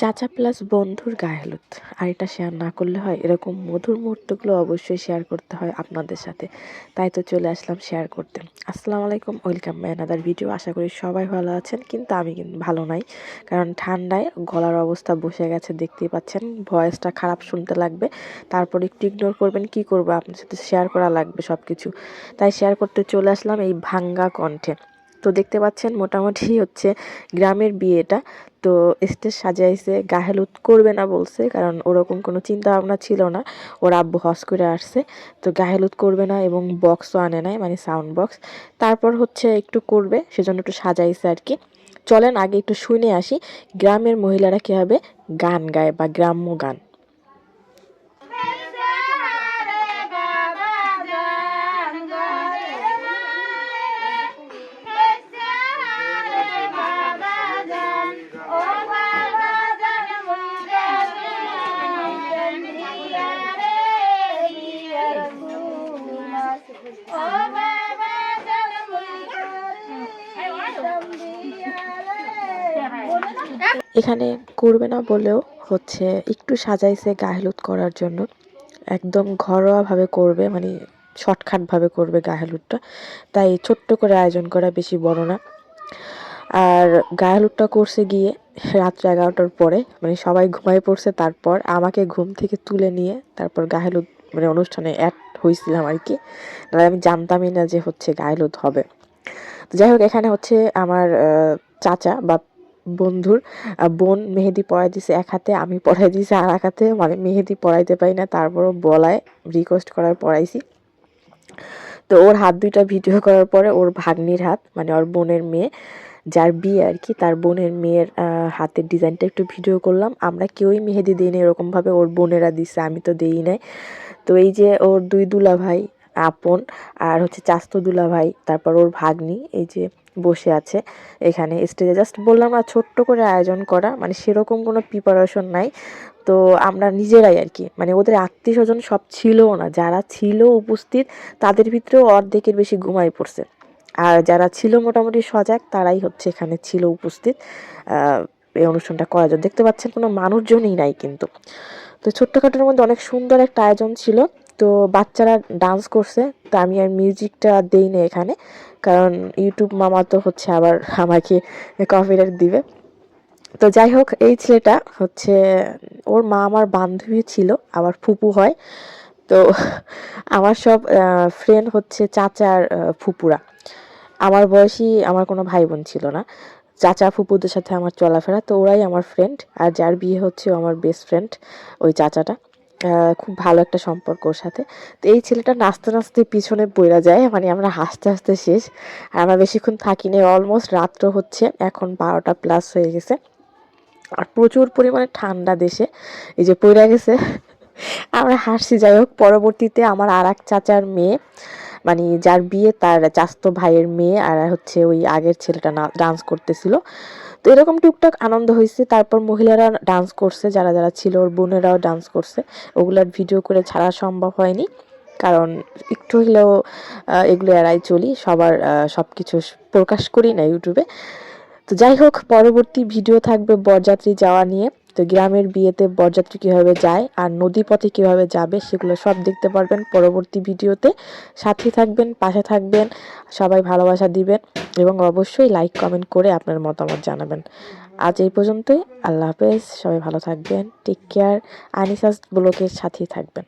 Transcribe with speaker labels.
Speaker 1: চাচা প্লাস বন্ধুর গায়ে হলুদ। আর এটা শেয়ার না করলে হয়, এরকম মধুর মুহূর্তগুলো অবশ্যই শেয়ার করতে হয় আপনাদের সাথে। তাই তো চলে আসলাম শেয়ার করতে। আসসালামু আলাইকুম ওয়েলকাম মাই আনাদার ভিডিও আশা করি সবাই ভালো আছেন, কিন্তু আমি কিন্তু ভালো নাই। কারণ ঠান্ডায় গলার অবস্থা বসে গেছে, দেখতেই পাচ্ছেন। ভয়েসটা খারাপ শুনতে লাগবে। তারপর একটু ইগনোর করবেন, কি করব? আপনার সাথে শেয়ার করা লাগবে সব কিছু তাই শেয়ার করতে চলে আসলাম এই ভাঙ্গা কণ্ঠে। তো দেখতে পাচ্ছেন মোটামুটি হচ্ছে গ্রামের বিয়েটা। তো স্টেজ সাজাইছে গাহেলুত করবে না বলছে, কারণ ওরকম কোনো চিন্তা ভাবনা ছিল না। ওর আব্বু হস করে আসছে, তো গাহেলুত করবে না এবং বক্সও আনে নাই মানে সাউন্ড বক্স তারপর হচ্ছে একটু করবে, সেজন্য একটু সাজাইছে আর কি। চলেন আগে একটু শুনে আসি, গ্রামের মহিলারা কীভাবে গান গায় বা গ্রাম্য গান। এখানে করবে না বলেও হচ্ছে একটু সাজাইছে গাহেলুত করার জন্য। একদম ঘরোয়াভাবে করবে মানে শর্টকাটভাবে করবে গাহেলুতটা তাই ছোট্ট করে আয়োজন করা বেশি বড় না। আর গায়েহলুদটা করছে গিয়ে রাত্র এগারোটার পরে মানে সবাই ঘুমায় পড়ছে তারপর আমাকে ঘুম থেকে তুলে নিয়ে তারপর গায়েহলুদ মানে অনুষ্ঠানে অ্যাড হয়েছিলাম আর কি। আমি জানতামই না যে হচ্ছে গায়েহলুদ হবে। যাই হোক, এখানে হচ্ছে আমার চাচা বা বন্ধুর বোন মেহেদি পড়াই দিছে এক হাতে, আমি পড়াই দিছি আর এক হাতে মানে মেহেদি পড়াইতে পারি না, তারপরও বলায় রিকোয়েস্ট করার পড়াইছি তো ওর হাত দুইটা ভিডিও করার পরে ওর ভাগ্নির হাত মানে ওর বোনের মেয়ে, যার বিয়ে আর কি, তার বোনের মেয়ের হাতের ডিজাইনটা একটু ভিডিও করলাম। আমরা কেউই মেহেদি দিইনি, এরকমভাবে ওর বোনেরা দিছে, আমি তো দিই নাই। তো এই যে ওর দুই দুলা ভাই আপন, আর হচ্ছে চাস্তো দুলা ভাই তারপর ওর ভাগ্নি, এই যে বসে আছে। এখানে স্টেজে জাস্ট বললাম না, ছোট্ট করে আয়োজন করা মানে সেরকম কোনো প্রিপারেশন নাই। তো আমরা নিজেরাই আর কি মানে ওদের আত্মীয় স্বজন সব ছিলও না। যারা ছিল উপস্থিত, তাদের ভিতরেও অর্ধেকের বেশি ঘুমাই পড়ছে। আর যারা ছিল মোটামুটি সজাগ, তারাই হচ্ছে এখানে ছিল উপস্থিত। এই অনুষ্ঠানটা করার জন্য। দেখতে পাচ্ছেন কোনো মানুষজনই নাই কিন্তু। তো ছোট্টখাটোর মধ্যে অনেক সুন্দর একটা আয়োজন ছিল। তো বাচ্চারা ডান্স করছে, তো আমি আর মিউজিকটা দেই না এখানে, কারণ ইউটিউব মামা তো হচ্ছে আবার আমাকে কপিরাইট দিবে। তো যাই হোক, এই ছেলেটা হচ্ছে, ওর মা আমার বান্ধবী ছিল, আবার ফুপু হয়। তো আমার সব ফ্রেন্ড হচ্ছে চাচার ফুপুরা। আমার বয়সী আমার কোনো ভাই বোন ছিল না। চাচা ফুপুদের সাথে আমার চলাফেরা, তো ওরাই আমার ফ্রেন্ড আর যার বিয়ে হচ্ছে আমার বেস্ট ফ্রেন্ড ওই চাচাটা। খুব ভালো একটা সম্পর্ক ওর সাথে। তো এই ছেলেটা নাচতে নাচতে পিছনে বইরা যায় মানে আমরা হাসতে হাসতে শেষ। আর আমরা বেশিক্ষণ থাকি না অলমোস্ট রাত্র হচ্ছে, এখন বারোটা প্লাস হয়ে গেছে। আর প্রচুর পরিমাণে ঠান্ডা দেশে, এই যে পইরা গেছে। আমরা হাসছি, যাই হোক, পরবর্তীতে আমার আর এক চাচার মেয়ে মানে যার বিয়ে তার চাস্তো ভাইয়ের মেয়ে, আর হচ্ছে ওই আগের ছেলেটা ডান্স করতেছিল। তো এরকম টুকটাক আনন্দ হয়েছে। তারপর মহিলারা ডান্স করছে, যারা যারা ছিল ওর বোনেরাও ডান্স করছে। ওগুলার ভিডিও করে ছাড়া সম্ভব হয়নি। কারণ একটু হলেও এগুলো এড়াই চলি। সবার সব কিছু প্রকাশ করি না ইউটিউবে। তো যাই হোক, পরবর্তী ভিডিও থাকবে বরযাত্রী যাওয়া নিয়ে। তো গ্রামের বিয়েতে বরযাত্রী কীভাবে যায় আর নদী পথে কীভাবে যাবে সেগুলো সব দেখতে পারবেন পরবর্তী ভিডিওতে। সাথে থাকবেন, পাশে থাকবেন, সবাই ভালোবাসা দিবেন এবং অবশ্যই লাইক, কমেন্ট করে আপনার মতামত জানাবেন। আজ এই পর্যন্তই, আল্লাহ হাফেজ, সবাই ভালো থাকবেন টেক কেয়ার আনিসাস ব্লকের সাথেই থাকবেন।